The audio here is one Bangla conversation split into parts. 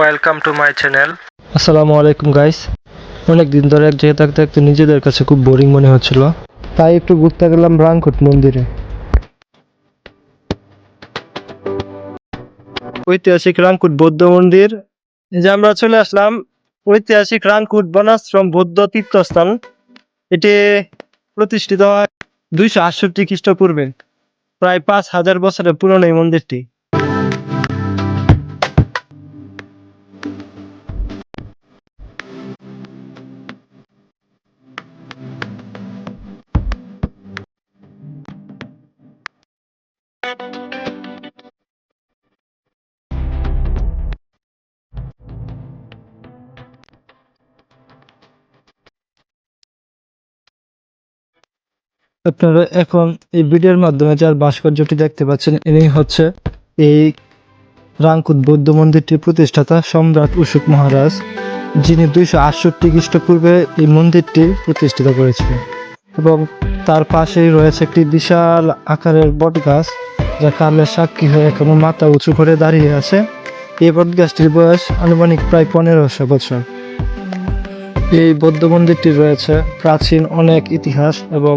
ওয়েলকাম টু মাই চ্যানেল আসসালামু আলাইকুম গাইস অনেক দিন ধরে এক জায়গায় থাকতে থাকতে নিজেদের কাছে খুব বোরিং মনে হচ্ছিল। তাই একটু ঘুরতে গেলাম রাংকুট মন্দিরে। ঐতিহাসিক রাংকুট বৌদ্ধ মন্দির। যে আমরা চলে আসলাম ঐতিহাসিক রাংকুট বনাশ্রম বৌদ্ধ তীর্থস্থান। এটি প্রতিষ্ঠিত হয় দুইশো আটষট্টি খ্রিস্টপূর্বে, প্রায় পাঁচ হাজার বছরের পুরনো এই মন্দিরটি। আপনারা এখন এই ভিডিওর মাধ্যমে যার ভাস্কর্যটি দেখতে পাচ্ছেন, ইনি হচ্ছে এই রাংকুট বৌদ্ধ মন্দিরটির প্রতিষ্ঠাতা সম্রাট অশোক মহারাজ, যিনি দুইশো আটষট্টি খ্রিস্টপূর্বে এই মন্দিরটি প্রতিষ্ঠিত করেছিলেন। এবং তার পাশেই রয়েছে একটি বিশাল আকারের বট গাছ যা কালের সাক্ষী হয়ে এখনও মাথা উঁচু করে দাঁড়িয়ে আছে। এই বট গাছটির বয়স আনুমানিক প্রায় পনেরোশো বছর। এই বৌদ্ধ মন্দিরটি রয়েছে প্রাচীন অনেক ইতিহাস এবং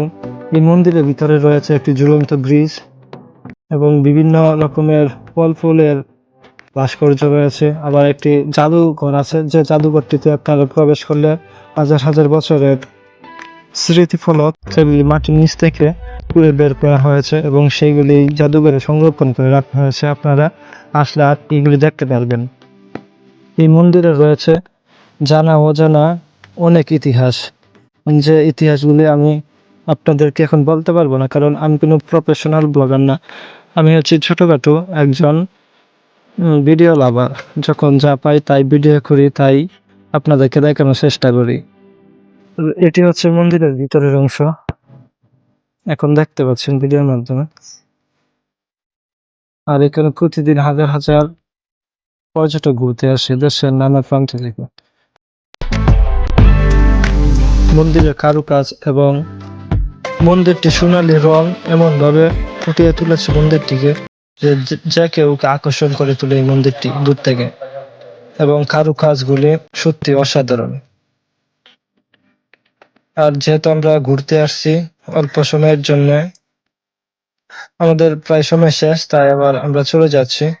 এই মন্দিরের ভিতরে রয়েছে একটি ঝুলন্ত ব্রিজ এবং বিভিন্ন রকমের ফল ফুলের ভাস্কর্য রয়েছে। আবার একটি জাদুঘর আছে, যে জাদুঘরটিতে আপনারা প্রবেশ করলে হাজার হাজার বছরের স্মৃতিফলক সেগুলি মাটির নিচ থেকে তুলে বের করা হয়েছে এবং সেইগুলি জাদুঘরে সংরক্ষণ করে রাখা হয়েছে। আপনারা আসলে আর এগুলি দেখতে পারবেন। এই মন্দিরে রয়েছে জানা অজানা অনেক ইতিহাস, যে ইতিহাসগুলি আমি আপনাদেরকে এখন বলতে পারব না, কারণ আমি কোনো প্রফেশনাল ব্লগার না। আমি হচ্ছে ছোটোখাটো একজন ভিডিও লাভার যখন যা পাই তাই ভিডিও করি, তাই আপনাদেরকে দেখানোর চেষ্টা করি। এটি হচ্ছে মন্দিরের ভিতরের অংশ। এখন দেখতে পাচ্ছেন ভিডিওর মাধ্যমে। আর এখানে প্রতিদিন হাজার হাজার পর্যটক ঘুরতে আসে দেশের নানা প্রান্ত থেকে মন্দিরের কারুকাজ এবং মন্দিরটি সোনালী রং এমনভাবে ফুটিয়ে তুলেছে মন্দিরটিকে যে যে- যে কেউকে আকর্ষণ করে তোলে এই মন্দিরটি দূর থেকে। এবং কারুকাজগুলি সত্যি অসাধারণ। আর যেহেতু আমরা ঘুরতে আসছি অল্প সময়ের জন্য, আমাদের প্রায় সময় শেষ, তাই আবার আমরা চলে যাচ্ছি।